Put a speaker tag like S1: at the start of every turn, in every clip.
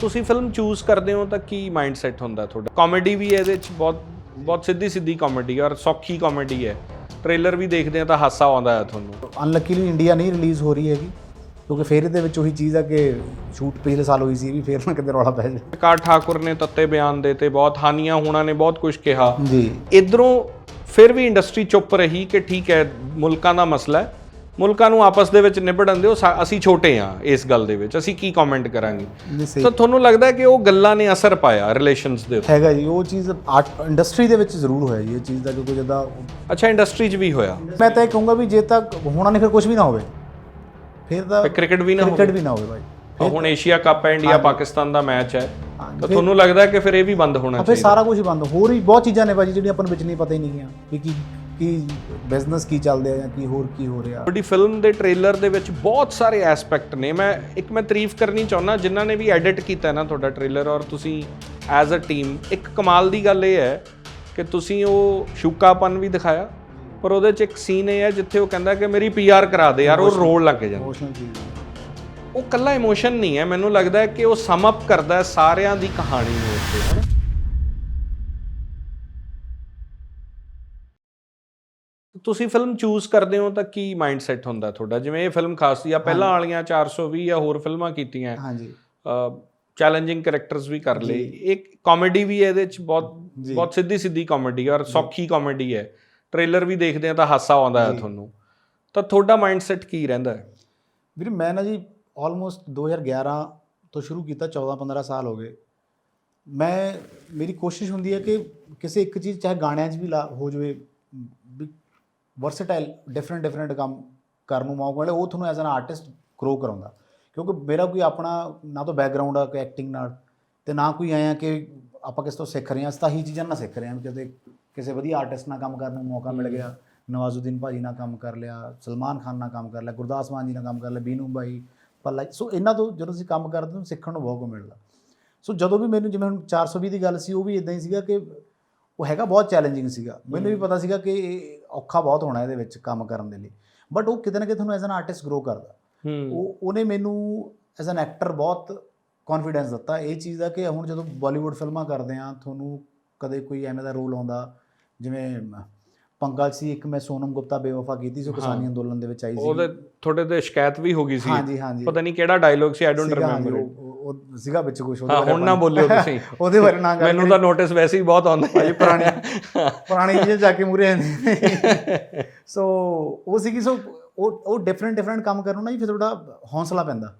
S1: ਤੁਸੀਂ film choose ਕਰਦੇ ਹੋ ਤਾਂ ਕੀ ਮਾਈਂਡ ਸੈਟ ਹੁੰਦਾ ਤੁਹਾਡਾ? ਕਾਮੇਡੀ ਵੀ ਹੈ ਇਹਦੇ ਚ ਬਹੁਤ ਬਹੁਤ ਸਿੱਧੀ ਸਿੱਧੀ ਕਾਮੇਡੀ ਔਰ ਸੌਖੀ ਕਾਮੇਡੀ ਹੈ। ਟ੍ਰੇਲਰ ਵੀ ਦੇਖਦੇ ਆ ਤਾਂ ਹਾਸਾ ਆਉਂਦਾ ਹੈ ਤੁਹਾਨੂੰ।
S2: ਅਨਲੱਕੀਲੀ ਇੰਡੀਆ ਨਹੀਂ ਰਿਲੀਜ਼ ਹੋ ਰਹੀ ਹੈਗੀ ਕਿਉਂਕਿ ਫਿਰ ਇਹਦੇ ਵਿੱਚ ਉਹੀ ਚੀਜ਼ ਆ ਕਿ ਸ਼ੂਟ ਪਿਛਲੇ ਸਾਲ ਹੋਈ ਸੀ ਵੀ ਫਿਰ ਨਾ ਕਿਤੇ ਰੌਲਾ ਪੈ ਜਾਵੇ
S1: ਕਾਰ ਠਾਕੁਰ ਨੇ ਤੱਤੇ ਬਿਆਨ ਦੇ ਤੇ ਬਹੁਤ ਹਾਨੀਆਂ ਹੋਣਾ ਨੇ ਬਹੁਤ ਕੁਝ ਕਿਹਾ।
S2: ਜੀ।
S1: ਇਧਰੋਂ ਫਿਰ ਵੀ ਇੰਡਸਟਰੀ ਚੁੱਪ ਰਹੀ ਕਿ ਠੀਕ ਹੈ ਮੁਲਕਾਂ ਦਾ ਮਸਲਾ ਹੈ। ਮੁਲਕਾਂ ਨੂੰ ਆਪਸ ਦੇ ਵਿੱਚ ਨਿਬੜਨ ਦਿਓ ਸਾ- ਅਸੀਂ ਛੋਟੇ ਆ ਇਸ ਗੱਲ ਦੇ ਵਿੱਚ ਅਸੀਂ ਕੀ ਕਮੈਂਟ ਕਰਾਂਗੇ?
S2: ਨਹੀਂ ਸਹੀ
S1: ਤਾਂ ਤੁਹਾਨੂੰ ਲੱਗਦਾ ਹੈ ਕਿ ਉਹ ਗੱਲਾਂ ਨੇ ਅਸਰ ਪਾਇਆ ਰਿਲੇਸ਼ਨਸ ਦੇ ਉੱਤੇ?
S2: ਹੈਗਾ ਜੀ ਉਹ ਚੀਜ਼ ਆਰਟ ਇੰਡਸਟਰੀ ਦੇ ਵਿੱਚ ਜ਼ਰੂਰ ਹੋਇਆ ਜੀ ਇਹ ਚੀਜ਼ ਦਾ ਕਿਉਂਕਿ ਜਿੱਦਾਂ
S1: ਅੱਛਾ ਇੰਡਸਟਰੀ 'ਚ ਵੀ ਹੋਇਆ।
S2: ਮੈਂ ਤਾਂ ਇਹ ਕਹੂੰਗਾ ਵੀ ਜੇ ਤੱਕ ਹੋਣਾ ਨਹੀਂ ਫਿਰ ਕੁਝ ਵੀ ਨਾ ਹੋਵੇ। ਫਿਰ ਤਾਂ
S1: ਫਿਰ ਕ੍ਰਿਕਟ ਵੀ ਨਾ ਹੋਵੇ।
S2: ਕ੍ਰਿਕਟ ਵੀ ਨਾ ਹੋਵੇ ਭਾਈ।
S1: ਹੁਣ ਏਸ਼ੀਆ ਕੱਪ ਹੈ ਇੰਡੀਆ ਪਾਕਿਸਤਾਨ ਦਾ ਮੈਚ ਹੈ।
S2: ਹਾਂਜੀ,
S1: ਤਾਂ ਤੁਹਾਨੂੰ ਲੱਗਦਾ ਹੈ ਕਿ ਫਿਰ ਇਹ ਵੀ ਬੰਦ ਹੋਣਾ
S2: ਫਿਰ
S1: ਚਾਹੀਦਾ?
S2: ਸਾਰਾ ਕੁਝ ਹੀ ਬੰਦ ਹੋਰ ਹੀ ਬਹੁਤ ਚੀਜ਼ਾਂ ਨੇ ਭਾਜੀ ਜਿਹੜੀਆਂ ਆਪਾਂ ਨੂੰ ਵਿੱਚ ਨਹੀਂ ਪਤਾ ਹੀ ਨਹੀਂ ਗੀਆਂ ਵੀ ਕੀ ਕੀ ਬਿਜ਼ਨਸ ਕੀ ਚੱਲਦੇ ਆ ਜਾਂ ਕੀ ਹੋਰ ਕੀ ਹੋ ਰਿਹਾ?
S1: ਤੁਹਾਡੀ ਫਿਲਮ ਦੇ ਟ੍ਰੇਲਰ ਦੇ ਵਿੱਚ ਬਹੁਤ ਸਾਰੇ ਐਸਪੈਕਟ ਨੇ। ਮੈਂ ਇੱਕ ਮੈਂ ਤਾਰੀਫ ਕਰਨੀ ਚਾਹੁੰਦਾ ਜਿਨ੍ਹਾਂ ਨੇ ਵੀ ਐਡਿਟ ਕੀਤਾ ਨਾ ਤੁਹਾਡਾ ਟ੍ਰੇਲਰ ਔਰ ਤੁਸੀਂ ਐਜ਼ ਅ ਟੀਮ ਇੱਕ ਕਮਾਲ ਦੀ ਗੱਲ ਇਹ ਹੈ ਕਿ ਤੁਸੀਂ ਉਹ ਸ਼ੁਕਾਪਨ ਵੀ ਦਿਖਾਇਆ ਪਰ ਉਹਦੇ 'ਚ ਇੱਕ ਸੀਨ ਇਹ ਹੈ ਜਿੱਥੇ ਉਹ ਕਹਿੰਦਾ ਕਿ ਮੇਰੀ ਪੀਆਰ ਕਰਾ ਦੇ ਯਾਰ ਉਹ ਰੋਣ ਲੱਗ ਜਾਂਦਾ।
S2: ਇਮੋਸ਼ਨਲ ਚੀਜ਼
S1: ਉਹ ਕੱਲਾ ਇਮੋਸ਼ਨ ਨਹੀਂ ਹੈ। ਮੈਨੂੰ ਲੱਗਦਾ ਹੈ ਕਿ ਉਹ ਸਮ ਅਪ ਕਰਦਾ ਹੈ ਸਾਰਿਆਂ ਦੀ ਕਹਾਣੀ ਨੂੰ ਉੱਤੇ ਹਨਾ? ਤੁਸੀਂ ਫਿਲਮ ਚੂਜ਼ ਕਰਦੇ ਹੋ ਤਾਂ ਕੀ ਮਾਈਂਡ ਸੈਟ ਹੁੰਦਾ ਤੁਹਾਡਾ? ਜਿਵੇਂ ਇਹ ਫਿਲਮ ਖਾਸ ਸੀ ਆ ਪਹਿਲਾਂ ਵਾਲੀਆਂ 420 ਜਾਂ ਹੋਰ ਫਿਲਮਾਂ ਕੀਤੀਆਂ।
S2: ਹਾਂਜੀ।
S1: ਚੈਲੰਜਿੰਗ ਕੈਰੈਕਟਰਸ ਵੀ ਕਰ ਲਏ। ਇੱਕ ਕਾਮੇਡੀ ਵੀ ਹੈ ਇਹਦੇ ਚ ਬਹੁਤ ਬਹੁਤ ਸਿੱਧੀ ਸਿੱਧੀ ਕਾਮੇਡੀ ਔਰ ਸੌਖੀ ਕਾਮੇਡੀ ਹੈ। ਟ੍ਰੇਲਰ ਵੀ ਦੇਖਦੇ ਆ ਤਾਂ ਹਾਸਾ ਆਉਂਦਾ ਹੈ ਤੁਹਾਨੂੰ। ਤਾਂ ਤੁਹਾਡਾ ਮਾਈਂਡ ਸੈਟ ਕੀ ਰਹਿੰਦਾ ਹੈ?
S2: ਵੀਰੇ ਮੈਂ ਨਾ ਜੀ ਆਲਮੋਸਟ 2011 ਤੋਂ ਸ਼ੁਰੂ ਕੀਤਾ 14 15 ਸਾਲ ਹੋ ਗਏ। ਮੈਂ ਮੇਰੀ ਕੋਸ਼ਿਸ਼ ਹੁੰਦੀ ਹੈ ਕਿ ਕਿਸੇ ਇੱਕ ਚੀਜ਼ ਚਾਹੇ ਗਾਣਿਆਂ 'ਚ ਵੀ ਹੋ ਜਾਵੇ ਵਰਸਟਾਈਲ ਡਿਫਰੈਂਟ ਡਿਫਰੈਂਟ ਕੰਮ ਕਰਨ ਨੂੰ ਮੌਕਾ ਮਿਲੇ ਉਹ ਤੁਹਾਨੂੰ ਐਜ਼ ਐਨ ਆਰਟਿਸਟ ਗਰੋ ਕਰਾਉਂਦਾ। ਕਿਉਂਕਿ ਮੇਰਾ ਕੋਈ ਆਪਣਾ ਨਾ ਤਾਂ ਬੈਕਗ੍ਰਾਉਂਡ ਆ ਐਕਟਿੰਗ ਨਾਲ ਤੇ ਨਾ ਕੋਈ ਆਇਆ ਕਿ ਆਪਾਂ ਕਿਸ ਤੋਂ ਸਿੱਖ ਰਹੇ ਹਾਂ ਅਸੀਂ ਤਾਂ ਹੀ ਚੀਜ਼ਾਂ ਨਾਲ ਸਿੱਖ ਰਹੇ ਹਾਂ ਕਿਤੇ ਕਿਸੇ ਵਧੀਆ ਆਰਟਿਸਟ ਨਾਲ ਕੰਮ ਕਰਨ ਨੂੰ ਮੌਕਾ ਮਿਲ ਗਿਆ ਨਵਾਜ਼ੁਦੀਨ ਭਾਜੀ ਨਾਲ ਕੰਮ ਕਰ ਲਿਆ ਸਲਮਾਨ ਖਾਨ ਨਾਲ ਕੰਮ ਕਰ ਲਿਆ ਗੁਰਦਾਸ ਮਾਨ ਜੀ ਨਾਲ ਕੰਮ ਕਰ ਲਿਆ ਬੀਨੂ ਬਾਈ ਪੱਲਾ ਸੋ ਇਹਨਾਂ ਤੋਂ ਜਦੋਂ ਅਸੀਂ ਕੰਮ ਕਰਦੇ ਹਾਂ ਸਿੱਖਣ ਨੂੰ ਬਹੁਤ ਕੁ ਮਿਲਦਾ। ਸੋ ਜਦੋਂ ਵੀ ਮੈਨੂੰ ਜਿਵੇਂ ਹੁਣ 420 ਦੀ ਗੱਲ ਸੀ ਉਹ ਵੀ ਇਦਾਂ ਹੀ ਸੀਗਾ ਕਿ ਉਹ ਹੈਗਾ ਬਹੁਤ ਚੈਲੰਜਿੰਗ ਸੀਗਾ। ਮੈਨੂੰ ਵੀ ਪਤਾ ਸੀਗਾ ਕਿ ਔਖਾ ਬਹੁਤ ਹੋਣਾ ਇਹਦੇ ਵਿੱਚ ਕੰਮ ਕਰਨ ਦੇ ਲਈ। ਬਟ ਉਹ ਕਿਤੇ ਨਾ ਕਿਤੇ ਤੁਹਾਨੂੰ ਐਜ਼ ਐਨ ਆਰਟਿਸਟ ਗਰੋ ਕਰਦਾ। ਉਹ ਉਹਨੇ ਮੈਨੂੰ ਐਜ਼ ਐਨ ਐਕਟਰ ਬਹੁਤ ਕੌਨਫੀਡੈਂਸ ਦਿੱਤਾ। ਇਹ ਚੀਜ਼ ਦਾ ਕਿ ਹੁਣ ਜਦੋਂ ਬਾਲੀਵੁੱਡ ਫਿਲਮਾਂ ਕਰਦੇ ਆ ਤੁਹਾਨੂੰ ਕਦੇ ਕੋਈ ਐਵੇਂ ਦਾ ਰੋਲ ਆਉਂਦਾ ਜਿਵੇਂ ਪੰਗਾ ਸੀ ਇੱਕ ਮੈਂ ਸੋਨਮ ਗੁਪਤਾ ਬੇਵਫਾ ਕੀਤੀ ਸੀ ਕਿਸਾਨੀ ਅੰਦੋਲਨ ਦੇ ਵਿੱਚ ਆਈ ਸੀ
S1: ਉਹਦੇ ਤੁਹਾਡੇ ਤੇ ਸ਼ਿਕਾਇਤ ਵੀ ਹੋ ਗਈ ਸੀ।
S2: ਹਾਂਜੀ ਹਾਂਜੀ।
S1: ਪਤਾ ਨਹੀਂ ਕਿਹੜਾ ਡਾਇਲੋਗ ਸੀ ਆਈ ਡੋਨਟ ਰਿਮੈਂਬਰ
S2: ਉਹ- ਸੀਗਾ ਵਿੱਚ ਕੁਝ
S1: ਹਾਂ ਹੁਣ ਨਾ ਬੋਲਿਓ ਤੁਸੀਂ।
S2: ਉਹਦੇ ਬਾਰੇ ਨਾ ਗੱਲ
S1: ਮੈਨੂੰ ਤਾਂ ਨੋਟਿਸ ਵੈਸੇ ਹੀ ਬਹੁਤ ਆਉਂਦਾ
S2: ਭਾਈ ਪੁਰਾਣੀ ਪੁਰਾਣੀ ਚੀਜ਼ਾਂ ਜਾ ਕੇ ਮੂਰੇ ਸੋ ਉਹ ਸੀਗੀ ਸੋ ਉਹ ਉਹ ਡਿਫਰੈਂਟ ਡਿਫਰੈਂਟ ਕੰਮ ਕਰਨ ਨੂੰ ਨਾ ਜੀ ਫਿਰ ਥੋੜਾ ਹੌਸਲਾ ਪੈਂਦਾ।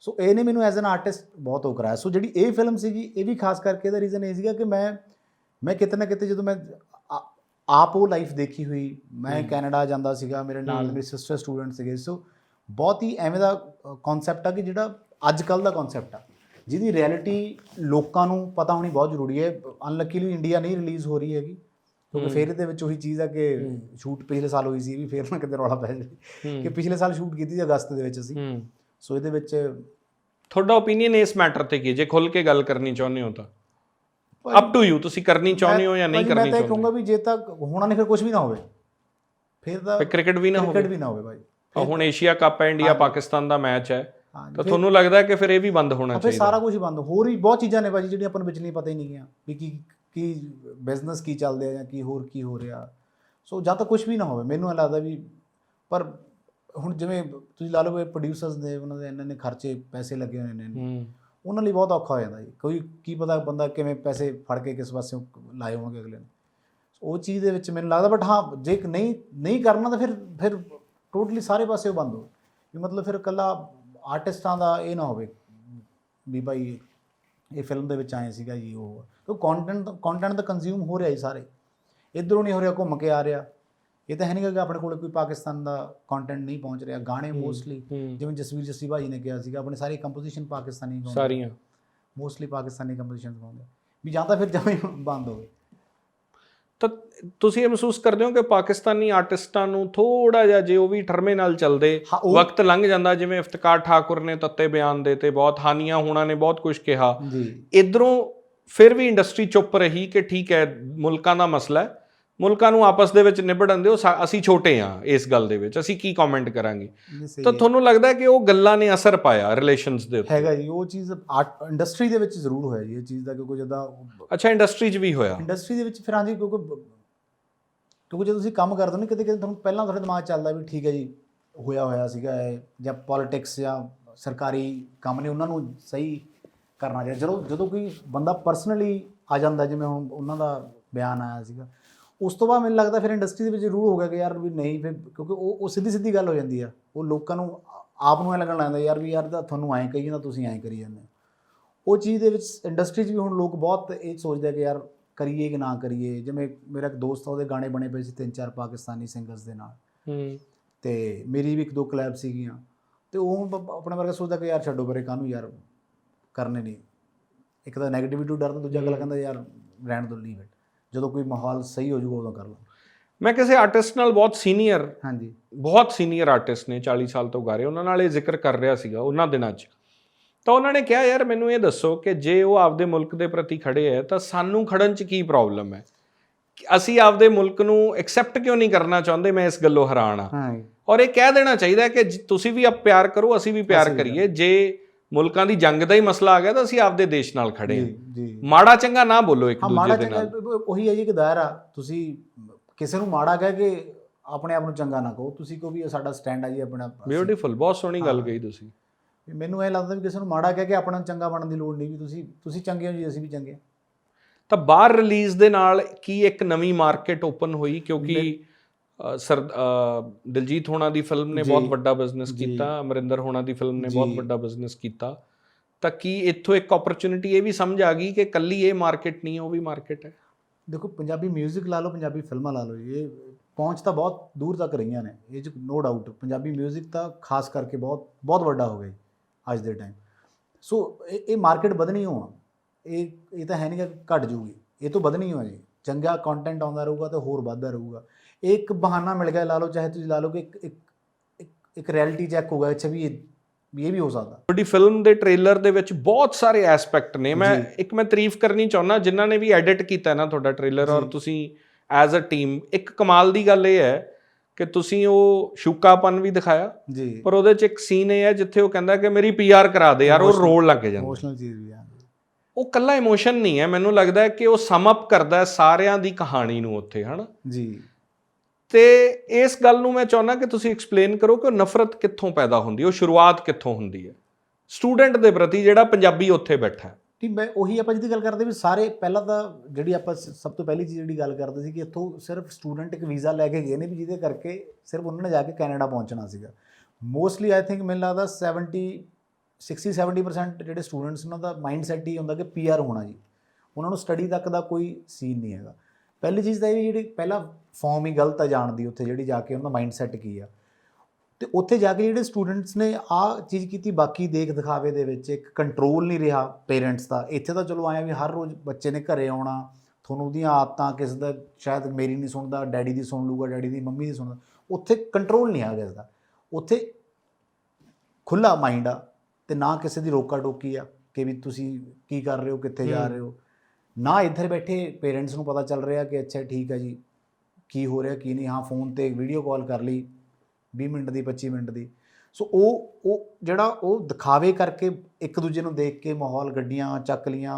S2: ਸੋ ਇਹਨੇ ਮੈਨੂੰ ਐਜ਼ ਐਨ ਆਰਟਿਸਟ ਬਹੁਤ ਉਹ ਕਰਾਇਆ। ਸੋ ਜਿਹੜੀ ਇਹ ਫਿਲਮ ਸੀਗੀ ਇਹ ਵੀ ਖਾਸ ਕਰਕੇ ਇਹਦਾ ਰੀਜ਼ਨ ਇਹ ਸੀਗਾ ਕਿ ਮੈਂ ਮੈਂ ਕਿਤੇ ਨਾ ਕਿਤੇ ਜਦੋਂ ਮੈਂ ਆਪ ਉਹ ਲਾਈਫ ਦੇਖੀ ਹੋਈ ਮੈਂ ਕੈਨੇਡਾ ਜਾਂਦਾ ਸੀਗਾ ਮੇਰੇ ਨਾਲ ਮੇਰੀ ਸਿਸਟਰ ਸਟੂਡੈਂਟ ਸੀਗੇ। ਸੋ ਬਹੁਤ ਹੀ ਐਵੇਂ ਦਾ ਕਨਸੈਪਟ ਆ ਕਿ ਜਿਹੜਾ ਅੱਜ ਕੱਲ ਦਾ ਕਨਸੈਪਟ ਆ। ਜਿਹਦੀ ਰਿਐਲਿਟੀ ਲੋਕਾਂ ਨੂੰ ਪਤਾ ਹੋਣੀ ਬਹੁਤ ਜ਼ਰੂਰੀ ਹੈ। ਅਨਲੱਕੀਲੀ ਇੰਡੀਆ ਨਹੀਂ ਰਿਲੀਜ਼ ਹੋ ਰਹੀ ਹੈਗੀ। ਕਿਉਂਕਿ ਫਿਰ ਇਹਦੇ ਵਿੱਚ ਉਹੀ ਚੀਜ਼ ਆ ਕਿ ਸ਼ੂਟ ਪਿਛਲੇ ਸਾਲ ਹੋਈ ਸੀ ਵੀ ਫਿਰ ਨਾ ਕਿਤੇ ਰੌਲਾ ਪੈ ਜਾਵੇ। ਕਿ ਪਿਛਲੇ ਸਾਲ ਸ਼ੂਟ ਕੀਤੀ ਸੀ ਅਗਸਤ ਦੇ ਵਿੱਚ ਅਸੀਂ। ਸੋ ਇਹਦੇ ਵਿੱਚ
S1: ਤੁਹਾਡਾ ਓਪੀਨੀਅਨ ਇਸ ਮੈਟਰ ਤੇ ਕੀ? ਜੇ ਖੁੱਲ ਕੇ ਗੱਲ ਕਰਨੀ ਚਾਹੁੰਦੇ ਹੋ ਤਾਂ। ਅਪ ਟੂ ਯੂ ਤੁਸੀਂ ਕਰਨੀ ਚਾਹੁੰਦੇ ਹੋ ਜਾਂ ਨਹੀਂ ਕਰਨੀ
S2: ਮੈਂ ਤਾਂ
S1: ਚਾਹੁੰਦੇ
S2: ਕਹੂੰਗਾ ਵੀ ਜੇ ਤੱਕ ਹੋਣਾ ਨਹੀਂ ਫਿਰ ਕੁਝ ਵੀ ਨਾ ਹੋਵੇ। ਫਿਰ ਤਾਂ
S1: ਕ੍ਰਿਕਟ ਵੀ ਨਾ ਹੋਵੇ।
S2: ਕ੍ਰਿਕਟ ਵੀ ਨਾ ਹੋਵੇ ਭਾਈ
S1: ਹੁਣ ਏਸ਼ੀਆ ਕੱਪ ਹੈ ਇੰਡੀਆ ਪਾਕਿਸਤਾਨ ਦਾ ਮੈਚ ਹੈ। ਤਾਂ ਤੁਹਾਨੂੰ ਲੱਗਦਾ ਕਿ ਫਿਰ ਇਹ ਵੀ ਬੰਦ ਹੋਣਾ
S2: ਫਿਰ
S1: ਚਾਹੀਦਾ?
S2: ਸਾਰਾ ਕੁਝ ਬੰਦ ਹੋਰ ਹੀ ਬਹੁਤ ਚੀਜ਼ਾਂ ਨੇ ਭਾਜੀ ਜਿਹੜੀਆਂ ਆਪਾਂ ਨੂੰ ਵਿੱਚ ਨਹੀਂ ਪਤਾ ਹੀ ਨਹੀਂ ਗਿਆ ਵੀ ਕੀ ਕੀ ਬਿਜ਼ਨਸ ਕੀ ਚੱਲਦੇ ਆ ਜਾਂ ਕੀ ਹੋਰ ਕੀ ਹੋ ਰਿਹਾ। ਸੋ ਜਦ ਤੱਕ ਕੁਝ ਵੀ ਨਾ ਹੋਵੇ ਮੈਨੂੰ ਲੱਗਦਾ ਵੀ ਪਰ ਹੁਣ ਜਿਵੇਂ ਤੁਸੀਂ ਲਾ ਲਓ ਪ੍ਰੋਡਿਊਸਰਸ ਨੇ ਉਹਨਾਂ ਦੇ ਇੰਨੇ ਨੇ ਖਰਚੇ ਪੈਸੇ ਲੱਗੇ ਹੋਏ ਨੇ ਉਹਨਾਂ ਲਈ ਬਹੁਤ ਔਖਾ ਹੋ ਜਾਂਦਾ ਜੀ ਕੋਈ ਕੀ ਪਤਾ ਬੰਦਾ ਕਿਵੇਂ ਪੈਸੇ ਫੜ ਕੇ ਕਿਸ ਪਾਸੇ ਲਾਏ ਹੋਣਗੇ ਅਗਲੇ ਨੇ। ਉਹ ਚੀਜ਼ ਦੇ ਵਿੱਚ ਮੈਨੂੰ ਲੱਗਦਾ ਬਟ ਹਾਂ ਜੇ ਨਹੀਂ ਨਹੀਂ ਕਰਨਾ ਤਾਂ ਫਿਰ ਫਿਰ ਟੋਟਲੀ ਸਾਰੇ ਪਾਸੇ ਬੰਦ ਹੋ ਵੀ ਮਤਲਬ ਫਿਰ ਇਕੱਲਾ ਆਰਟਿਸਟਾਂ ਦਾ ਇਹ ਨਾ ਹੋਵੇ ਵੀ ਭਾਈ ਇਹ ਫਿਲਮ ਦੇ ਵਿੱਚ ਆਏ ਸੀਗਾ ਜੀ ਉਹ। ਕਿਉਂ ਕੰਟੈਂਟ ਕੰਟੈਂਟ ਤਾਂ ਕੰਜ਼ਿਊਮ ਹੋ ਰਿਹਾ ਜੀ ਸਾਰੇ। ਇਧਰੋਂ ਨਹੀਂ ਹੋ ਰਿਹਾ ਘੁੰਮ ਕੇ ਆ ਰਿਹਾ। ਇਹ ਤਾਂ ਹੈ ਨਹੀਂ ਕਿ ਆਪਣੇ ਕੋਲ ਕੋਈ ਪਾਕਿਸਤਾਨ ਦਾ ਕੰਟੈਂਟ ਨਹੀਂ ਪਹੁੰਚ ਰਿਹਾ। ਗਾਣੇ ਮੋਸਟਲੀ ਜਿਵੇਂ ਜਸਵੀਰ ਜੱਸੀ ਭਾਜੀ ਨੇ ਕਿਹਾ ਸੀਗਾ ਆਪਣੇ ਸਾਰੀ ਕੰਪੋਜੀਸ਼ਨ ਪਾਕਿਸਤਾਨੀ ਗਾਉਂਦੇ।
S1: ਸਾਰੀਆਂ।
S2: ਮੋਸਟਲੀ ਪਾਕਿਸਤਾਨੀ ਕੰਪੋਜੀਸ਼ਨਸ ਗਾਉਂਦੇ। ਵੀ ਜਾਂ ਤਾਂ ਫਿਰ ਜਮਾਂ ਬੰਦ ਹੋਵੇ।
S1: ਤਾਂ ਤੁਸੀਂ ਇਹ ਮਹਿਸੂਸ ਕਰਦੇ ਹੋ ਕਿ ਪਾਕਿਸਤਾਨੀ ਆਰਟਿਸਟਾਂ ਨੂੰ ਥੋੜਾ ਜਿਹਾ ਜੇ ਉਹ ਵੀ ਠਰਮੇ ਨਾਲ ਚੱਲਦੇ ਵਕਤ ਲੰਘ ਜਾਂਦਾ ਜਿਵੇਂ ਇਫਤਕਾਰ ਠਾਕੁਰ ਨੇ ਤੱਤੇ ਬਿਆਨ ਦੇ ਤੇ ਬਹੁਤ ਹਾਨੀਆਂ ਹੋਣਾ ਨੇ ਬਹੁਤ ਕੁਝ ਕਿਹਾ। ਇਧਰੋਂ ਫਿਰ ਵੀ ਇੰਡਸਟਰੀ ਚੁੱਪ ਰਹੀ ਕਿ ਠੀਕ ਹੈ ਮੁਲਕਾਂ ਦਾ ਮਸਲਾ ਹੈ। ਮੁਲਕਾਂ ਨੂੰ ਆਪਸ ਦੇ ਵਿੱਚ ਨਿਬੜਨ ਦਿਓ ਸਾ- ਅਸੀਂ ਛੋਟੇ ਆ ਇਸ ਗੱਲ ਦੇ ਵਿੱਚ ਅਸੀਂ ਕੀ ਕਮੈਂਟ ਕਰਾਂਗੇ?
S2: ਨਹੀਂ ਸਹੀ
S1: ਤਾਂ
S2: ਹੈ।
S1: ਤੁਹਾਨੂੰ ਲੱਗਦਾ ਹੈ ਕਿ ਉਹ ਗੱਲਾਂ ਨੇ ਅਸਰ ਪਾਇਆ ਰਿਲੇਸ਼ਨਸ ਦੇ ਉੱਤੇ?
S2: ਹੈਗਾ ਜੀ ਉਹ ਚੀਜ਼ ਆਰਟ ਇੰਡਸਟਰੀ ਦੇ ਵਿੱਚ ਜ਼ਰੂਰ ਹੋਇਆ ਜੀ ਇਹ ਚੀਜ਼ ਦਾ ਕਿਉਂਕਿ ਜਦੋਂ
S1: ਅੱਛਾ ਇੰਡਸਟਰੀ 'ਚ ਵੀ ਹੋਇਆ?
S2: ਇੰਡਸਟਰੀ ਦੇ ਵਿੱਚ ਫਿਰ ਹਾਂਜੀ ਕਿਉਂਕਿ ਬ- ਕਿਉਂਕਿ ਜਦੋਂ ਤੁਸੀਂ ਕੰਮ ਕਰਦੇ ਹੋ ਨਾ ਕਿਤੇ ਕਿਤੇ ਤੁਹਾਨੂੰ ਪਹਿਲਾਂ ਤੁਹਾਡੇ ਦਿਮਾਗ 'ਚ ਚੱਲਦਾ ਵੀ ਠੀਕ ਹੈ ਜੀ ਹੋਇਆ ਹੋਇਆ ਸੀਗਾ ਇਹ ਜਾਂ ਪੋਲਿਟਿਕਸ ਜਾਂ ਸਰਕਾਰੀ ਕੰਮ ਨੇ ਉਹਨਾਂ ਨੂੰ ਸਹੀ ਕਰਨਾ ਚਾਹੀਦਾ। ਜਦੋਂ ਜਦੋਂ ਕੋਈ ਬੰਦਾ ਪਰਸਨਲੀ ਆ ਜਾਂਦਾ ਜਿਵੇਂ ਹੁਣ ਉਹਨਾਂ ਦਾ ਬਿਆਨ ਆਇਆ ਸੀਗਾ ਉਸ ਤੋਂ ਬਾਅਦ ਮੈਨੂੰ ਲੱਗਦਾ ਫਿਰ ਇੰਡਸਟਰੀ ਦੇ ਵਿੱਚ ਜ਼ਰੂਰ ਹੋ ਗਿਆ ਕਿ ਯਾਰ ਵੀ ਨਹੀਂ ਫਿਰ ਕਿਉਂਕਿ ਉਹ ਉਹ ਸਿੱਧੀ ਸਿੱਧੀ ਗੱਲ ਹੋ ਜਾਂਦੀ ਆ। ਉਹ ਲੋਕਾਂ ਨੂੰ ਆਪ ਨੂੰ ਐ ਲੱਗਣ ਲੱਗਦਾ ਯਾਰ ਵੀ ਯਾਰ ਤੁਹਾਨੂੰ ਐਂ ਕਹੀ ਜਾਂਦਾ ਤੁਸੀਂ ਐਂ ਕਰੀ ਜਾਂਦੇ ਉਹ ਚੀਜ਼ ਦੇ ਵਿੱਚ ਇੰਡਸਟਰੀ 'ਚ ਵੀ ਹੁਣ ਲੋਕ ਬਹੁਤ ਇਹ ਸੋਚਦੇ ਆ ਕਿ ਯਾਰ ਕਰੀਏ ਕਿ ਨਾ ਕਰੀਏ। ਜਿਵੇਂ ਮੇਰਾ ਇੱਕ ਦੋਸਤ ਆ ਉਹਦੇ ਗਾਣੇ ਬਣੇ ਪਏ ਸੀ ਤਿੰਨ ਚਾਰ ਪਾਕਿਸਤਾਨੀ ਸਿੰਗਰਸ ਦੇ ਨਾਲ।
S1: ਹੂੰ।
S2: ਤੇ ਮੇਰੀ ਵੀ ਇੱਕ ਦੋ ਕਲੈਬ ਸੀਗੀਆਂ। ਤੇ ਉਹ ਆਪਣੇ ਵਰਗਾ ਸੋਚਦਾ ਕਿ ਯਾਰ ਛੱਡੋ ਪਰੇ ਕਾਹਨੂੰ ਯਾਰ ਕਰਨੇ ਨਹੀਂ ਇੱਕ ਤਾਂ 네ਗੇਟਿਵਿਟੀ ਤੋਂ ਡਰਦਾ ਦੂਜਾ ਅਗਲਾ ਕਹਿੰਦਾ ਯਾਰ ਰਹਿਣ ਦੋ ਲੀਵ ਇਟ ਜਦੋਂ ਕੋਈ ਮਾਹੌਲ ਸਹੀ ਹੋ ਜਾਊਗਾ ਉਦੋਂ ਕਰ ਲਓ।
S1: ਮੈਂ ਕਿਸੇ ਆਰਟਿਸਟ ਨਾਲ ਬਹੁਤ ਸੀਨੀਅਰ
S2: ਹਾਂਜੀ।
S1: ਬਹੁਤ ਸੀਨੀਅਰ ਆਰਟਿਸਟ ਨੇ 40 ਸਾਲ ਤੋਂ ਗਾ ਰਹੇ ਉਹਨਾਂ ਨਾਲ ਇਹ ਜ਼ਿਕਰ ਕਰ ਰਿਹਾ ਸੀਗਾ ਉਹਨਾਂ ਦਿਨਾਂ 'ਚ। ਤਾਂ ਉਹਨਾਂ ਨੇ ਕਿਹਾ ਯਾਰ ਮੈਨੂੰ ਇਹ ਦੱਸੋ ਕਿ ਜੇ ਉਹ ਆਪਦੇ ਮੁਲਕ ਦੇ ਪ੍ਰਤੀ ਖੜੇ ਹੈ ਤਾਂ ਸਾਨੂੰ ਖੜਨ 'ਚ ਕੀ ਪ੍ਰੋਬਲਮ ਹੈ ਅਸੀਂ ਆਪਦੇ ਮੁਲਕ ਨੂੰ ਐਕਸੈਪਟ ਕਿਉਂ ਨਹੀਂ ਕਰਨਾ ਚਾਹੁੰਦੇ? ਮੈਂ ਇਸ ਗੱਲੋਂ ਹੈਰਾਨ ਆ।
S2: ਹਾਂ।
S1: ਔਰ ਇਹ ਕਹਿ ਦੇਣਾ ਚਾਹੀਦਾ ਕਿ ਤੁਸੀਂ ਵੀ ਆਪ ਪਿਆਰ ਕਰੋ ਅਸੀਂ ਵੀ ਪਿਆਰ ਕਰੀਏ। ਜੇ ਮੁਲਕਾਂ ਦੀ ਜੰਗ ਦਾ ਹੀ ਮਸਲਾ ਆ ਗਿਆ ਤਾਂ ਅਸੀਂ ਆਪਦੇ ਦੇਸ਼ ਨਾਲ ਖੜੇ ਹਾਂ।
S2: ਜੀ।
S1: ਮਾੜਾ ਚੰਗਾ ਨਾ ਬੋਲੋ ਇੱਕ ਦੂਜੇ ਦੇ
S2: ਚੰਗਾ
S1: ਨਾਲ।
S2: ਉਹੀ ਹੈ ਜੀ ਕਿ ਦਾਇਰਾ। ਤੁਸੀਂ ਕਿਸੇ ਨੂੰ ਮਾੜਾ ਕਹਿ ਕੇ ਆਪਣੇ ਆਪ ਨੂੰ ਚੰਗਾ ਨਾ ਕਹੋ ਤੁਸੀਂ ਕਹੋ ਵੀ ਸਾਡਾ ਸਟੈਂਡ ਆ ਜੀ ਆਪਣਾ
S1: ਬਿਊਟੀਫੁਲ ਬਹੁਤ ਸੋਹਣੀ ਗੱਲ। ਕਹੀ ਤੁਸੀਂ।
S2: ਮੈਨੂੰ ਇਹ ਲੱਗਦਾ ਵੀ ਕਿਸੇ ਨੂੰ ਮਾੜਾ ਕਹਿ ਕੇ ਆਪਣਾ ਚੰਗਾ ਬਣਨ ਦੀ ਲੋੜ ਨਹੀਂ ਵੀ ਤੁਸੀਂ ਤੁਸੀਂ ਚੰਗੇ ਹੋ ਜੀ ਅਸੀਂ ਵੀ ਚੰਗੇ।
S1: ਤਾਂ ਬਾਹਰ ਰਿਲੀਜ਼ ਦੇ ਨਾਲ ਕੀ ਇੱਕ ਨਵੀਂ ਮਾਰਕੀਟ ਓਪਨ ਹੋਈ? ਕਿਉਂਕਿ ਸਰ ਦਿਲਜੀਤ ਹੋਣਾ ਦੀ ਫਿਲਮ ਨੇ ਬਹੁਤ ਵੱਡਾ ਬਿਜ਼ਨਸ ਕੀਤਾ ਅਮਰਿੰਦਰ ਹੋਣਾ ਦੀ ਫਿਲਮ ਨੇ ਬਹੁਤ ਵੱਡਾ ਬਿਜ਼ਨਸ ਕੀਤਾ। ਤਾਂ ਕੀ ਇੱਥੋਂ ਇੱਕ ਓਪਰਚੁਨਿਟੀ ਇਹ ਵੀ ਸਮਝ ਆ ਗਈ ਕਿ ਕੱਲੀ ਇਹ ਮਾਰਕੀਟ ਨਹੀਂ ਉਹ ਵੀ ਮਾਰਕੀਟ ਹੈ?
S2: ਦੇਖੋ ਪੰਜਾਬੀ 뮤직 ਲਾ ਲਓ ਪੰਜਾਬੀ ਫਿਲਮਾਂ ਲਾ ਲਓ ਇਹ ਪਹੁੰਚ ਤਾਂ ਬਹੁਤ ਦੂਰ ਤੱਕ ਰਹੀਆਂ ਨੇ ਇਹ ਚ ਨੋ ਡਾਊਟ ਪੰਜਾਬੀ 뮤직 ਤਾਂ ਖਾਸ ਕਰਕੇ ਬਹੁਤ ਬਹੁਤ ਵੱਡਾ ਹੋ ਗਿਆ ਅੱਜ ਦੇ ਟਾਈਮ ਸੋ ਇਹ ਮਾਰਕੀਟ ਵਧਣੀ ਹੋਣਾ ਇਹ ਇਹ ਤਾਂ ਹੈ ਨਹੀਂ ਕਿ ਘਟ ਜੂਗੀ ਇਹ ਤੋਂ ਵਧਣੀ ਹੋਣਾ ਜੀ। ਚੰਗਾ ਕੰਟੈਂਟ ਆਉਂਦਾ ਰਹੂਗਾ ਤਾਂ ਹੋਰ ਵੱਧਦਾ ਰਹੂਗਾ। ਇਹ ਇੱਕ ਬਹਾਨਾ ਮਿਲ ਗਿਆ ਲਾ ਲਓ ਚਾਹੇ ਤੁਸੀਂ ਲਾ ਲਓ ਕਿ ਇੱਕ ਇੱਕ ਰਿਐਲਿਟੀ ਚੈੱਕ ਹੋਗਾ ਅੱਛਾ ਵੀ ਇਹ ਇਹ ਵੀ ਹੋ ਸਕਦਾ।
S1: ਤੁਹਾਡੀ ਫਿਲਮ ਦੇ ਟ੍ਰੇਲਰ ਦੇ ਵਿੱਚ ਬਹੁਤ ਸਾਰੇ ਐਸਪੈਕਟ ਨੇ। ਮੈਂ। ਇੱਕ ਮੈਂ ਤਾਰੀਫ ਕਰਨੀ ਚਾਹੁੰਦਾ ਜਿਨ੍ਹਾਂ ਨੇ ਵੀ ਐਡਿਟ ਕੀਤਾ ਨਾ ਤੁਹਾਡਾ ਟ੍ਰੇਲਰ ਔਰ। ਤੁਸੀਂ ਐਜ਼ ਅ ਟੀਮ ਇੱਕ ਕਮਾਲ ਦੀ ਗੱਲ ਇਹ ਹੈ ਕਿ ਤੁਸੀਂ ਉਹ ਸ਼ੂਕਾਪਨ ਵੀ ਦਿਖਾਇਆ
S2: ਜੀ।
S1: ਪਰ ਉਹਦੇ ਚ ਇੱਕ ਸੀਨ ਇਹ ਹੈ ਜਿੱਥੇ ਉਹ ਕਹਿੰਦਾ ਕਿ ਮੇਰੀ ਪੀਆਰ ਕਰਾ ਦੇ ਯਾਰ ਉਹ ਰੋਣ ਲੱਗ ਜਾਂਦਾ।
S2: ਇਮੋਸ਼ਨਲ ਚੀਜ਼ ਵੀ ਆ।
S1: ਉਹ ਕੱਲਾ ਇਮੋਸ਼ਨ ਨਹੀਂ ਹੈ ਮੈਨੂੰ ਲੱਗਦਾ ਹੈ ਕਿ ਉਹ ਸਮ ਅਪ ਕਰਦਾ ਹੈ ਸਾਰਿਆਂ ਦੀ ਕਹਾਣੀ ਨੂੰ ਉੱਥੇ ਹਨਾ?
S2: ਜੀ।
S1: ਤੇ ਇਸ ਗੱਲ ਨੂੰ ਮੈਂ ਚਾਹੁੰਦਾ ਕਿ ਤੁਸੀਂ ਐਕਸਪਲੇਨ ਕਰੋ ਕਿ ਉਹ ਨਫ਼ਰਤ ਕਿੱਥੋਂ ਪੈਦਾ ਹੁੰਦੀ ਹੈ, ਉਹ ਸ਼ੁਰੂਆਤ ਕਿੱਥੋਂ ਹੁੰਦੀ ਹੈ। ਸਟੂਡੈਂਟ ਦੇ ਪ੍ਰਤੀ ਜਿਹੜਾ ਪੰਜਾਬੀ ਉੱਥੇ ਬੈਠਾ ਹੈ।
S2: ਠੀਕ ਮੈਂ ਉਹੀ ਆਪਾਂ ਜਿਹਦੀ ਗੱਲ ਕਰਦੇ ਵੀ ਸਾਰੇ ਪਹਿਲਾਂ ਤਾਂ ਜਿਹੜੀ ਆਪਾਂ ਸ- ਸਭ ਤੋਂ ਪਹਿਲੀ ਚੀਜ਼ ਜਿਹੜੀ ਗੱਲ ਕਰਦੇ ਸੀ ਕਿ ਇੱਥੋਂ ਸਿਰਫ ਸਟੂਡੈਂਟ ਇੱਕ ਵੀਜ਼ਾ ਲੈ ਕੇ ਗਏ ਨੇ ਵੀ ਜਿਹਦੇ ਕਰਕੇ ਸਿਰਫ ਉਹਨਾਂ ਨੇ ਜਾ ਕੇ ਕੈਨੇਡਾ ਪਹੁੰਚਣਾ ਸੀਗਾ। ਮੋਸਟਲੀ ਆਈ ਥਿੰਕ ਮੈਨੂੰ ਲੱਗਦਾ 70 60 70% ਜਿਹੜੇ ਸਟੂਡੈਂਟਸ ਉਹਨਾਂ ਦਾ ਮਾਈਂਡ ਸੈਟ ਹੀ ਹੁੰਦਾ ਕਿ ਪੀਆਰ ਹੋਣਾ ਜੀ। ਉਹਨਾਂ ਨੂੰ ਸਟੱਡੀ ਤੱਕ ਦਾ ਕੋਈ ਸੀਨ ਨਹੀਂ ਹੈਗਾ। ਪਹਿਲੀ ਚੀਜ਼ ਤਾਂ ਇਹ ਵੀ ਜਿਹੜੀ ਪਹਿਲਾ ਫਾਰਮ ਹੀ ਗਲਤ ਆ ਜਾਣ ਦੀ ਉੱਥੇ ਜਿਹੜੀ ਜਾ ਕੇ ਉਹਨਾਂ ਦਾ ਮਾਈਂਡ ਸੈਟ ਕੀ ਆ। ਤੇ ਉੱਥੇ ਜਾ ਕੇ ਜਿਹੜੇ ਸਟੂਡੈਂਟਸ ਨੇ ਆ ਚੀਜ਼ ਕੀਤੀ ਬਾਕੀ ਦੇਖ ਦਿਖਾਵੇ ਦੇ ਵਿੱਚ ਇੱਕ ਕੰਟਰੋਲ ਨਹੀਂ ਰਿਹਾ ਪੇਰੈਂਟਸ ਦਾ। ਇੱਥੇ ਤਾਂ ਚਲੋ ਆਇਆ ਵੀ ਹਰ ਰੋਜ਼ ਬੱਚੇ ਨੇ ਘਰੇ ਆਉਣਾ ਤੁਹਾਨੂੰ ਉਹਦੀਆਂ ਆਦਤਾਂ ਕਿਸ ਦਾ ਸ਼ਾਇਦ ਮੇਰੀ ਨਹੀਂ ਸੁਣਦਾ ਡੈਡੀ ਦੀ ਸੁਣ ਲੂਗਾ ਡੈਡੀ ਦੀ ਮੰਮੀ ਦੀ ਸੁਣਦਾ ਉੱਥੇ ਕੰਟਰੋਲ ਨਹੀਂ ਆ ਗਿਆ ਦਾ ਉੱਥੇ ਖੁੱਲਾ ਮਾਈਂਡ ਆ ਤੇ ਨਾ ਕਿਸੇ ਦੀ ਰੋਕਾ ਟੋਕੀ ਆ ਕਿ ਵੀ ਤੁਸੀਂ ਕੀ ਕਰ ਰਹੇ ਹੋ ਕਿੱਥੇ ਜਾ। ਰਹੇ ਹੋ। ਨਾ ਇੱਧਰ ਬੈਠੇ ਪੇਰੈਂਟਸ ਨੂੰ ਪਤਾ ਚੱਲ ਰਿਹਾ ਕਿ ਅੱਛਾ ਠੀਕ ਹੈ ਜੀ, ਕੀ ਹੋ ਰਿਹਾ, ਕੀ ਨਹੀਂ। ਹਾਂ, ਫੋਨ ਤੇ ਵੀਡੀਓ ਕਾਲ ਕਰ ਲਈ 20 ਮਿੰਟ ਦੀ 25 ਮਿੰਟ ਦੀ। ਸੋ ਉਹ ਉਹ ਜਿਹੜਾ ਉਹ ਦਿਖਾਵੇ ਕਰਕੇ ਇੱਕ ਦੂਜੇ ਨੂੰ ਦੇਖ ਕੇ ਮਾਹੌਲ, ਗੱਡੀਆਂ ਚੱਕ ਲੀਆਂ,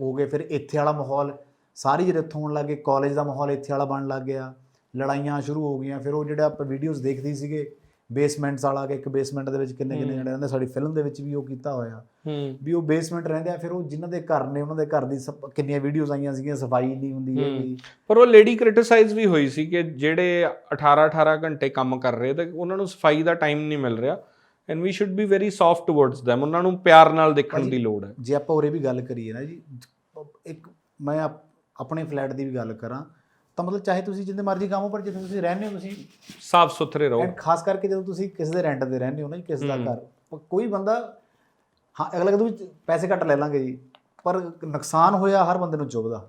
S2: ਹੋ ਗਏ ਫਿਰ ਇੱਥੇ ਵਾਲਾ ਮਾਹੌਲ। ਸਾਰੀ ਜਿਹੜੇ ਇੱਥੋਂ ਹੋਣ ਲੱਗੇ ਕਾਲਜ ਦਾ ਮਾਹੌਲ ਇੱਥੇ ਵਾਲਾ ਬਣਨ ਲੱਗ ਗਿਆ। ਲੜਾਈਆਂ ਸ਼ੁਰੂ ਹੋ ਗਈਆਂ। ਫਿਰ ਉਹ ਜਿਹੜਾ ਆਪਾਂ ਵੀਡੀਓਜ਼ ਦੇਖਦੇ ਸੀਗੇ ਬੇਸਮੈਂਟਸ ਵਾਲਾ ਕਿ ਇੱਕ ਬੇਸਮੈਂਟ ਦੇ ਵਿੱਚ ਕਿੰਨੇ ਕਿੰਨੇ। ਜਣੇ ਰਹਿੰਦੇ ਸਾਡੀ ਫਿਲਮ ਦੇ ਵਿੱਚ ਵੀ ਉਹ ਕੀਤਾ ਹੋਇਆ। ਵੀ ਉਹ ਬੇਸਮੈਂਟ ਰਹਿੰਦੇ ਆ ਫਿਰ ਉਹ ਜਿਨ੍ਹਾਂ ਦੇ ਘਰ ਨੇ ਉਹਨਾਂ ਦੇ ਘਰ ਦੀ ਕਿੰਨੀਆਂ ਵੀਡੀਓਜ਼ ਆਈਆਂ ਸੀਗੀਆਂ ਸਫ਼ਾਈ ਨਹੀਂ ਹੁੰਦੀ। ਹੈਗੀ।
S1: ਪਰ ਉਹ ਲੇਡੀ ਕ੍ਰਿਟਿਸਾਈਜ਼ ਵੀ ਹੋਈ ਸੀ ਕਿ ਜਿਹੜੇ 18 18 ਘੰਟੇ ਕੰਮ ਕਰ ਰਹੇ ਤੇ ਉਹਨਾਂ ਨੂੰ ਸਫ਼ਾਈ ਦਾ ਟਾਈਮ ਨਹੀਂ ਮਿਲ ਰਿਹਾ। And we should be very soft towards them ਉਹਨਾਂ ਨੂੰ ਪਿਆਰ ਨਾਲ ਦੇਖਣ ਦੀ ਲੋੜ ਹੈ।
S2: ਜੇ ਆਪਾਂ ਉਰੇ ਵੀ ਗੱਲ ਕਰੀਏ ਨਾ ਜੀ ਇੱਕ ਮੈਂ ਆਪ- ਆਪਣੇ ਫਲੈਟ ਦੀ ਵੀ ਗੱਲ ਕਰਾਂ ਤਾਂ ਮਤਲਬ ਚਾਹੇ ਤੁਸੀਂ ਜਿੰਨੇ ਮਰਜ਼ੀ ਕੰਮ ਪਰ ਜਿੱਥੇ ਤੁਸੀਂ ਰਹਿੰਦੇ ਹੋ ਤੁਸੀਂ
S1: ਸਾਫ਼ ਸੁਥਰੇ ਰਹੋ।
S2: ਐਂਡ ਖਾਸ ਕਰਕੇ ਜਦੋਂ ਤੁਸੀਂ ਕਿਸੇ ਦੇ ਰੈਂਟ ਤੇ ਰਹਿੰਦੇ ਹੋ ਨਾ ਜੀ ਕਿਸੇ ਦਾ
S1: ਹੂੰ।
S2: ਘਰ ਕੋਈ ਬੰਦਾ ਹਾਂ ਅਗਲਾ ਕਹਿੰਦਾ ਵੀ ਪੈਸੇ ਘੱਟ ਲੈ ਲਾਂਗੇ ਜੀ ਪਰ ਨੁਕਸਾਨ ਹੋਇਆ ਹਰ ਬੰਦੇ ਨੂੰ ਚੁੱਭਦਾ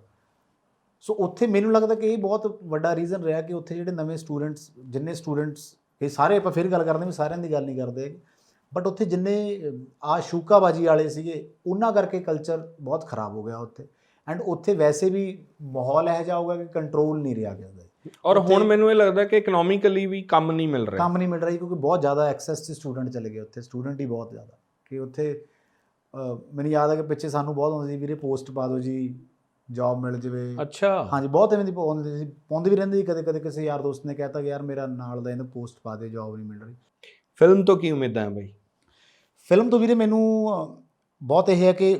S2: ਸੋ ਉੱਥੇ ਮੈਨੂੰ ਲੱਗਦਾ ਕਿ ਇਹ ਬਹੁਤ ਵੱਡਾ ਰੀਜ਼ਨ ਰਿਹਾ ਕਿ ਉੱਥੇ ਜਿਹੜੇ ਨਵੇਂ ਸਟੂਡੈਂਟਸ ਜਿੰਨੇ ਸਟੂਡੈਂਟਸ ਇਹ ਸਾਰੇ ਆਪਾਂ ਫਿਰ ਗੱਲ ਕਰਦੇ ਵੀ ਸਾਰਿਆਂ ਦੀ ਗੱਲ ਨਹੀਂ ਕਰਦੇ ਬਟ ਉੱਥੇ ਜਿੰਨੇ ਆ ਸ਼ੂਕਾਬਾਜੀ ਵਾਲੇ ਸੀਗੇ ਉਹਨਾਂ ਕਰਕੇ ਕਲਚਰ ਬਹੁਤ ਖਰਾਬ ਹੋ ਗਿਆ ਉੱਥੇ। ਐਂਡ ਉੱਥੇ ਵੈਸੇ ਵੀ ਮਾਹੌਲ ਇਹੋ ਜਿਹਾ ਹੋਊਗਾ ਕਿ ਕੰਟਰੋਲ ਨਹੀਂ ਰਿਹਾ ਗਿਆ
S1: ਔਰ ਹੁਣ ਮੈਨੂੰ ਇਹ ਲੱਗਦਾ ਕਿ ਇਕਨੋਮਿਕਲੀ ਵੀ ਕੰਮ ਨਹੀਂ ਮਿਲ ਰਿਹਾ।
S2: ਕੰਮ ਨਹੀਂ ਮਿਲ ਰਹੀ ਕਿਉਂਕਿ ਬਹੁਤ ਜ਼ਿਆਦਾ ਐਕਸੈਸ ਚ ਸਟੂਡੈਂਟ ਚਲੇ ਗਏ ਉੱਥੇ ਸਟੂਡੈਂਟ ਹੀ ਬਹੁਤ ਜ਼ਿਆਦਾ। ਕਿ ਉੱਥੇ ਮੈਨੂੰ ਯਾਦ ਹੈ ਕਿ ਪਿੱਛੇ ਸਾਨੂੰ ਬਹੁਤ ਹੁੰਦੀ ਸੀ ਵੀਰੇ ਪੋਸਟ ਪਾ ਦਿਓ ਜੀ ਜੌਬ ਮਿਲ ਜਵੇ।
S1: ਅੱਛਾ।
S2: ਹਾਂਜੀ ਬਹੁਤ ਐਵੇਂ ਦੀ ਪਾਉਂਦੇ ਸੀ ਪਾਉਂਦੇ ਵੀ ਰਹਿੰਦੇ ਸੀ ਕਦੇ ਕਦੇ ਕਿਸੇ ਯਾਰ ਦੋਸਤ ਨੇ ਕਹਿਤਾ ਕਿ ਯਾਰ ਮੇਰਾ ਨਾਲ ਦਾ ਇਹਨੂੰ ਪੋਸਟ ਪਾ ਦੇ ਜੌਬ ਨਹੀਂ ਮਿਲ ਰਹੀ।
S1: ਫਿਲਮ ਤੋਂ ਕੀ ਉਮੀਦਾਂ ਹੈ ਬਈ?
S2: ਫਿਲਮ ਤੋਂ ਵੀਰੇ ਮੈਨੂੰ ਬਹੁਤ ਇਹ ਹੈ ਕਿ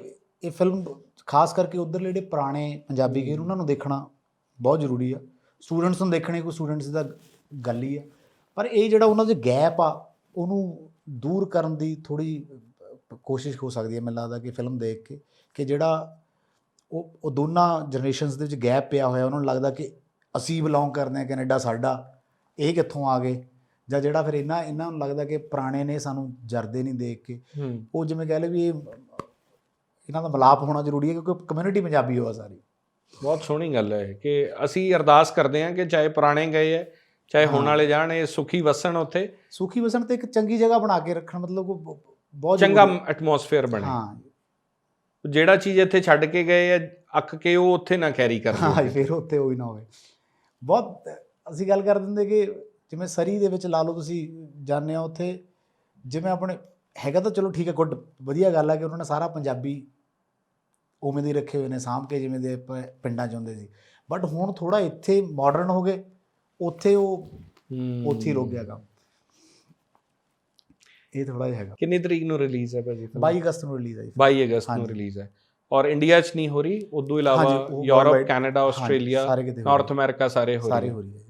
S2: ਇਹ ਫਿਲਮ ਖਾਸ ਕਰਕੇ ਉਧਰਲੇ ਜਿਹੜੇ ਪੁਰਾਣੇ ਪੰਜਾਬੀ ਗੀਤ ਉਹਨਾਂ ਨੂੰ ਦੇਖਣਾ ਬਹੁਤ ਜ਼ਰੂਰੀ ਆ। ਸਟੂਡੈਂਟਸ ਨੂੰ ਦੇਖਣੇ ਕੋਈ ਸਟੂਡੈਂਟਸ ਦਾ ਗੱਲ ਹੀ ਆ। ਪਰ ਇਹ ਜਿਹੜਾ ਉਹਨਾਂ ਦੇ ਗੈਪ ਆ ਉਹਨੂੰ ਦੂਰ ਕਰਨ ਦੀ ਥੋੜੀ ਕੋਸ਼ਿਸ਼ ਹੋ ਸਕਦੀ ਹੈ ਮੈਨੂੰ ਲੱਗਦਾ ਕਿ ਫਿਲਮ ਦੇਖ ਕੇ ਕਿ ਜਿਹੜਾ ਉਹ ਉਹ ਦੋਨਾਂ ਜਨਰੇਸ਼ਨਸ ਦੇ ਵਿੱਚ ਗੈਪ ਪਿਆ ਹੋਇਆ ਉਹਨਾਂ ਨੂੰ ਲੱਗਦਾ ਕਿ ਅਸੀਂ ਬਿਲੋਂਗ ਕਰਦੇ ਹਾਂ ਕੈਨੇਡਾ ਸਾਡਾ ਇਹ ਕਿੱਥੋਂ ਆ ਗਏ? ਜਾਂ ਜਿਹੜਾ ਫਿਰ ਇਹਨਾਂ ਇਹਨਾਂ ਨੂੰ ਲੱਗਦਾ ਕਿ ਪੁਰਾਣੇ ਨੇ ਸਾਨੂੰ ਜਰਦੇ ਨਹੀਂ ਦੇਖ ਕੇ। ਉਹ ਜਿਵੇਂ ਕਹਿ ਲਓ ਵੀ ਇਹ ਇਹਨਾਂ ਦਾ ਮਿਲਾਪ ਹੋਣਾ ਜ਼ਰੂਰੀ ਹੈ ਕਿਉਂਕਿ ਕਮਿਊਨਿਟੀ ਪੰਜਾਬੀ ਹੋਆ ਸਾਰੀ।
S1: ਬਹੁਤ ਸੋਹਣੀ ਗੱਲ ਹੈ ਕਿ ਅਸੀਂ ਅਰਦਾਸ ਕਰਦੇ ਹਾਂ ਕਿ ਚਾਹੇ ਪੁਰਾਣੇ ਗਏ ਹੈ ਚਾਹੇ ਹੁਣ। ਵਾਲੇ ਜਾਣ ਇਹ ਸੁਖੀ ਵਸਣ ਉੱਥੇ।
S2: ਸੁਖੀ ਵਸਣ ਤੇ ਇੱਕ ਚੰਗੀ ਜਗ੍ਹਾ ਬਣਾ ਕੇ ਰੱਖਣ ਮਤਲਬ ਬਹੁਤ
S1: ਚੰਗਾ ਐਟਮੋਸਫੇਅਰ ਬਣੇ।
S2: ਹਾਂ।
S1: ਜਿਹੜਾ ਚੀਜ਼ ਇੱਥੇ ਛੱਡ ਕੇ ਗਏ ਹੈ ਅੱਕ ਕੇ ਉਹ ਉੱਥੇ ਨਾ ਕੈਰੀ ਕਰ
S2: ਹਾਂ ਫਿਰ ਉੱਤੇ ਹੋਈ ਨਾ ਹੋਵੇ। ਬਹੁਤ ਅਸੀਂ ਗੱਲ ਕਰ ਦਿੰਦੇ ਕਿ ਜਿਵੇਂ ਸਰੀ ਦੇ ਵਿੱਚ ਲਾ ਲਓ ਤੁਸੀਂ ਜਾਣਦੇ ਹੋ ਉੱਥੇ ਜਿਵੇਂ ਆਪਣੇ ਹੈਗਾ ਤਾਂ ਚਲੋ ਠੀਕ ਹੈ ਗੁੱਡ ਵਧੀਆ ਗੱਲ ਹੈ ਕਿ ਉਹਨਾਂ ਨੇ ਸਾਰਾ ਪੰਜਾਬੀ ਉਵੇਂ ਦੇ ਹੀ ਰੱਖੇ ਹੋਏ ਨੇ ਸਾਂਭ ਕੇ ਜਿਵੇਂ ਦੇ ਪਿੰਡਾਂ 'ਚ ਹੁੰਦੇ ਸੀ। ਬਟ ਹੁਣ ਥੋੜਾ ਇੱਥੇ ਮਾਡਰਨ ਹੋ ਗਏ ਉੱਥੇ ਉਹ ਉੱਥੇ ਹੀ ਰੁਕ ਗਿਆ ਕੰਮ। ਇਹ ਥੋੜਾ ਜਿਹਾ ਹੈਗਾ।
S1: ਕਿੰਨੀ ਤਰੀਕ ਨੂੰ ਰਿਲੀਜ਼ ਹੈ ਭਾਜੀ film?
S2: 22 ਅਗਸਤ ਨੂੰ ਰਿਲੀਜ਼ ਆਈ
S1: 22 ਅਗਸਤ ਨੂੰ। ਰਿਲੀਜ਼ ਹੈ। ਔਰ ਇੰਡੀਆ 'ਚ ਨਹੀਂ ਹੋ ਰਹੀ ਉਦੋਂ ਇਲਾਵਾ ਯੂਰਪ ਕੈਨੇਡਾ ਆਸਟ੍ਰੇਲੀਆ
S2: ਹੋ
S1: ਨਾਰਥ ਅਮਰੀਕਾ ਸਾਰੇ ਹੋ।
S2: ਹੋ ਰਹੀ ਹੈ।